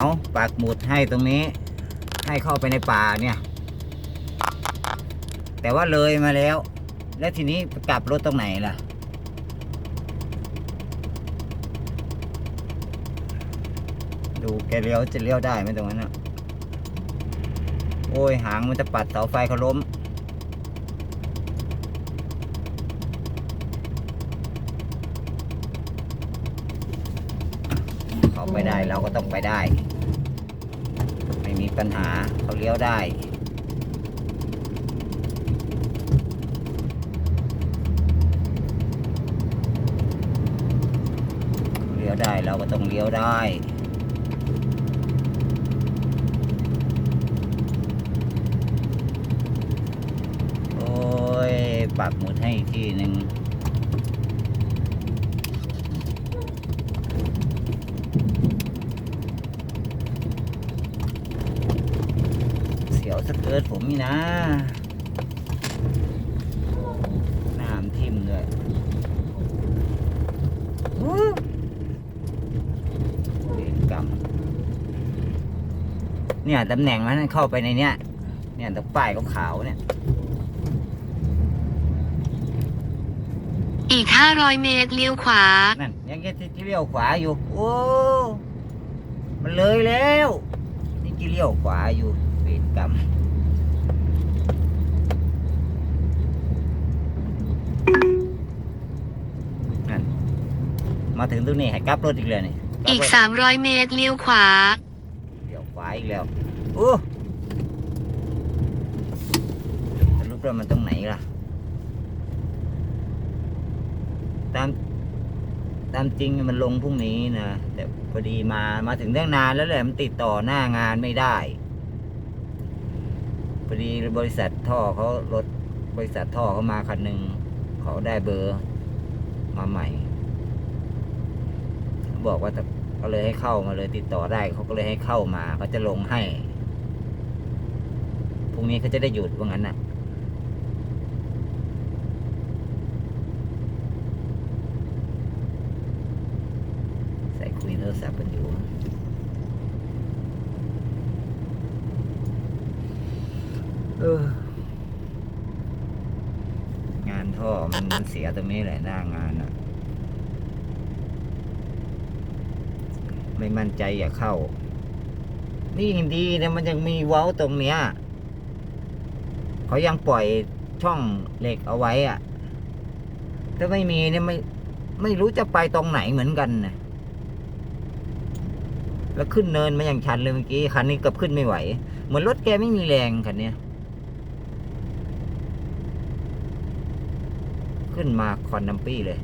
เอาปากหมุดให้ตรงนี้ ให้เข้าไปในป่าเนี่ย แต่ว่าเลยมาแล้ว แล้วทีนี้กลับรถตรงไหนล่ะ ดูแกเลี้ยวจะเลี้ยวได้ไหมตรงนั้นอะ โอ้ยหางมันจะปัดเสาไฟเขาล้ม เขาไปได้เราก็ต้องไปได้ ไม่มีปัญหาเขาเลี้ยวได้เลี้ยวได้เราก็ต้องเลี้ยวได้โอ้ยปักหมุดให้อีกทีหนึ่งเสียวสเกิร์ตผมนี่นะน้ำทิ่มด้วยวู้เวรกรรมเนี่ยตำแหน่งมันเข้าไปในเนี้ยเนี่ยตรงป้ายขาวๆเนี่ย อีก 500 เมตรเลี้ยวขวา นั่นยังจะที่เลี้ยวขวาอยู่ โอ้ มันเลยแล้ว นี่ที่เลี้ยวขวาอยู่เวร กรรมนั่นมาถึงตรงนี้ให้กลับรถอีกเลยนี่ลับอีกรถ300 เมตรเลี้ยวขวา เลี้ยวขวาอีกแล้วโอ้สรุปแล้วมันตรงไหนล่ะ ตาม ตามจริงมันลงพรุ่งนี้นะ แต่พอดีมา มาถึงตั้งนานแล้วแหละ มันติดต่อหน้างานไม่ได้ พอดีบริษัทท่อเขารถบริษัทท่อเขามาคันหนึ่งเขาได้เบอร์มาใหม่เขาบอกว่าก็เลยให้เข้ามาเลยติดต่อได้เขาก็เลยให้เข้ามาเขาจะลงให้พรุ่งนี้เขาจะได้หยุดว่างั้นน่ะ ใส่คุยโทรศัพท์กันอยู่ เออ งานท่อมันมันเสียตรงนี้แหละหน้างานอะไม่มั่นใจอย่าเข้า นี่ยังดีนะมันยังมีเว้าตรงเนี้ย เขายังปล่อยช่องเหล็กเอาไว้อะถ้าไม่มีเนี่ยไม่ไม่รู้จะไปตรงไหนเหมือนกันนะแล้วขึ้นเนินมาอย่างชันเลยเมื่อกี้คันนี้กับขึ้นไม่ไหว เหมือนรถแกไม่มีแรงคันเนี้ย ขึ้นมาคอนดัมปี้เลย